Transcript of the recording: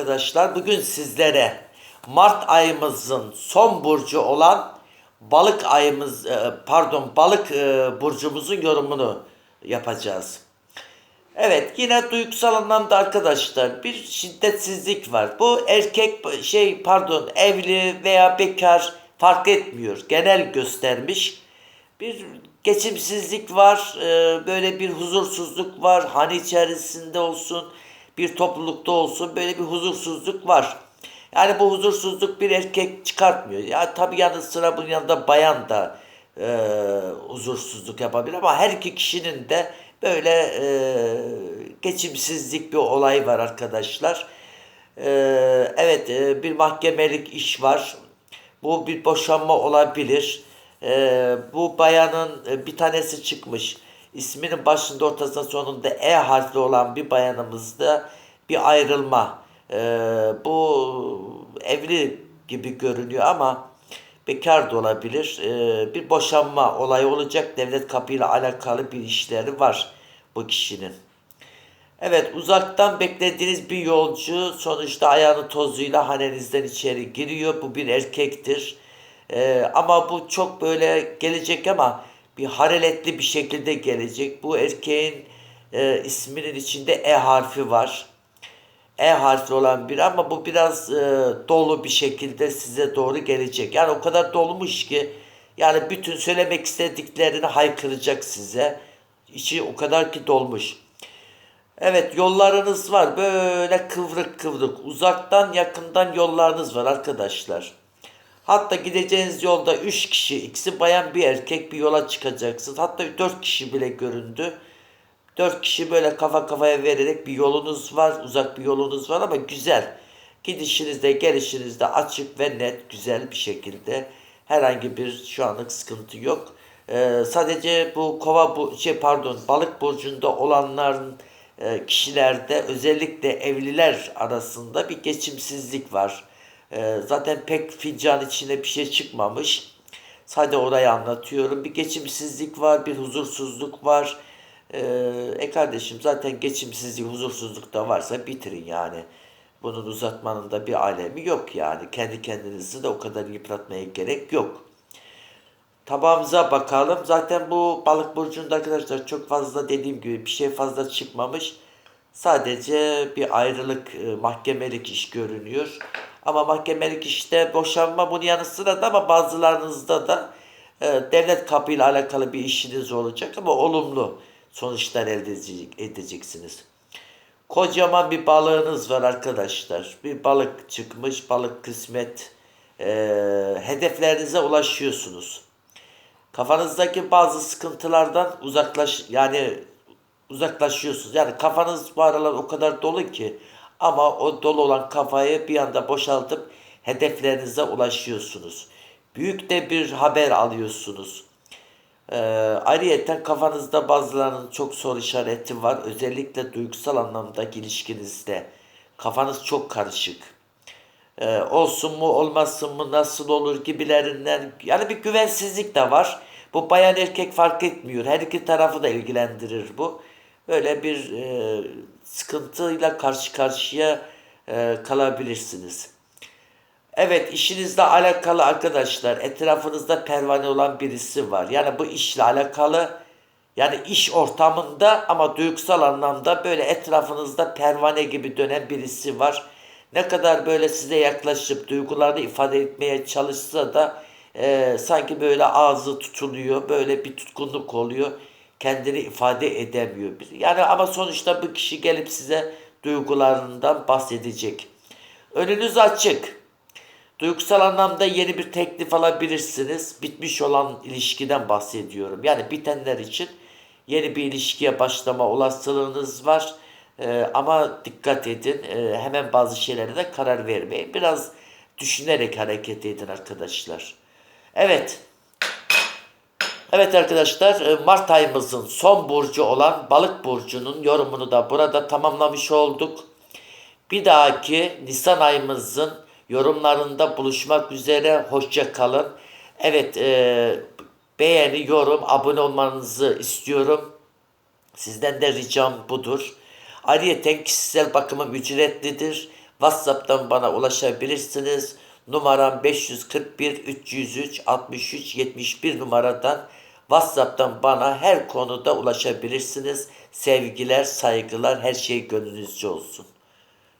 Arkadaşlar bugün sizlere Mart ayımızın son burcu olan balık ayımız e, pardon balık e, burcumuzun yorumunu yapacağız. Evet yine duygusal anlamda arkadaşlar bir şiddetsizlik var. Bu erkek şey pardon evli veya bekar fark etmiyor. Genel göstermiş. Bir geçimsizlik var. e, Böyle bir huzursuzluk var. Hani içerisinde olsun bir toplulukta olsun böyle bir huzursuzluk var. Yani bu huzursuzluk bir erkek çıkartmıyor. Ya tabii yanı sıra bunun yanında bayan da e, huzursuzluk yapabilir ama her iki kişinin de böyle e, geçimsizlik bir olay var arkadaşlar. E, evet e, bir mahkemelik iş var. Bu bir boşanma olabilir. E, bu bayanın e, bir tanesi çıkmış. İsminin başında ortasında sonunda E harfli olan bir bayanımızda bir ayrılma. E, bu evli gibi görünüyor ama bekar da olabilir. E, bir boşanma olayı olacak. Devlet kapıyla alakalı bir işleri var bu kişinin. Evet uzaktan beklediğiniz bir yolcu sonuçta ayağının tozuyla hanenizden içeri giriyor. Bu bir erkektir. Ee, ama bu çok böyle gelecek ama bir hareletli bir şekilde gelecek. Bu erkeğin e, isminin içinde E harfi var. E harfli olan biri ama bu biraz e, dolu bir şekilde size doğru gelecek. Yani o kadar dolmuş ki yani bütün söylemek istediklerini haykıracak size. İçi o kadar ki dolmuş. Evet yollarınız var böyle kıvrık kıvrık uzaktan yakından yollarınız var arkadaşlar. Hatta gideceğiniz yolda 3 kişi ikisi bayan bir erkek bir yola çıkacaksınız. Hatta 4 kişi bile göründü. 4 kişi böyle kafa kafaya vererek bir yolunuz var uzak bir yolunuz var ama güzel. Gidişinizde gelişinizde açık ve net güzel bir şekilde herhangi bir şu anlık sıkıntı yok. Ee, sadece bu kova bu şey pardon balık burcunda olanların e, kişilerde özellikle evliler arasında bir geçimsizlik var. E, zaten pek fincan içine bir şey çıkmamış. Sadece orayı anlatıyorum. Bir geçimsizlik var, bir huzursuzluk var. E, e kardeşim zaten geçimsizlik, huzursuzluk da varsa bitirin yani. Bunun uzatmanın da bir alemi yok yani. Kendi kendinizi de o kadar yıpratmaya gerek yok. Tabağımıza bakalım. Zaten bu balık burcunda arkadaşlar çok fazla dediğim gibi bir şey fazla çıkmamış. Sadece bir ayrılık, e, mahkemelik iş görünüyor. Ama mahkemelik işte boşanma bunun yanı sıra da ama bazılarınızda da e, devlet kapıyla alakalı bir işiniz olacak ama olumlu sonuçlar elde edecek, edeceksiniz. Kocaman bir balığınız var arkadaşlar. Bir balık çıkmış, balık kısmet. E, hedeflerinize ulaşıyorsunuz. Kafanızdaki bazı sıkıntılardan uzaklaş yani uzaklaşıyorsunuz. Yani kafanız bu aralar o kadar dolu ki ama o dolu olan kafayı bir anda boşaltıp hedeflerinize ulaşıyorsunuz. Büyük de bir haber alıyorsunuz. Ee, ayrıyeten kafanızda bazılarının çok soru işareti var. Özellikle duygusal anlamda ilişkinizde. Kafanız çok karışık. Ee, olsun mu olmasın mı nasıl olur gibilerinden yani bir güvensizlik de var. Bu bayan erkek fark etmiyor. Her iki tarafı da ilgilendirir bu. Böyle bir e, sıkıntıyla karşı karşıya e, kalabilirsiniz. Evet işinizle alakalı arkadaşlar etrafınızda pervane olan birisi var. Yani bu işle alakalı yani iş ortamında ama duygusal anlamda böyle etrafınızda pervane gibi dönen birisi var. Ne kadar böyle size yaklaşıp duygularını ifade etmeye çalışsa da e, sanki böyle ağzı tutuluyor, böyle bir tutkunluk oluyor. Kendini ifade edemiyor. Yani ama sonuçta bu kişi gelip size duygularından bahsedecek. Önünüz açık. Duygusal anlamda yeni bir teklif alabilirsiniz. Bitmiş olan ilişkiden bahsediyorum. Yani bitenler için yeni bir ilişkiye başlama olasılığınız var. Ee, ama dikkat edin. Ee, hemen bazı şeylere de karar vermeyin. Biraz düşünerek hareket edin arkadaşlar. Evet. Evet arkadaşlar e, Mart ayımızın son burcu olan balık burcunun yorumunu da burada tamamlamış olduk. Bir dahaki Nisan ayımızın yorumlarında buluşmak üzere. Hoşça kalın. Evet e, beğeni, yorum, abone olmanızı istiyorum. Sizden de ricam budur. Ayrıca kişisel bakımım ücretlidir. WhatsApp'tan bana ulaşabilirsiniz. Numaram 541 303 63 71 numaradan WhatsApp'tan bana her konuda ulaşabilirsiniz. Sevgiler, saygılar, her şey gönlünüzce olsun.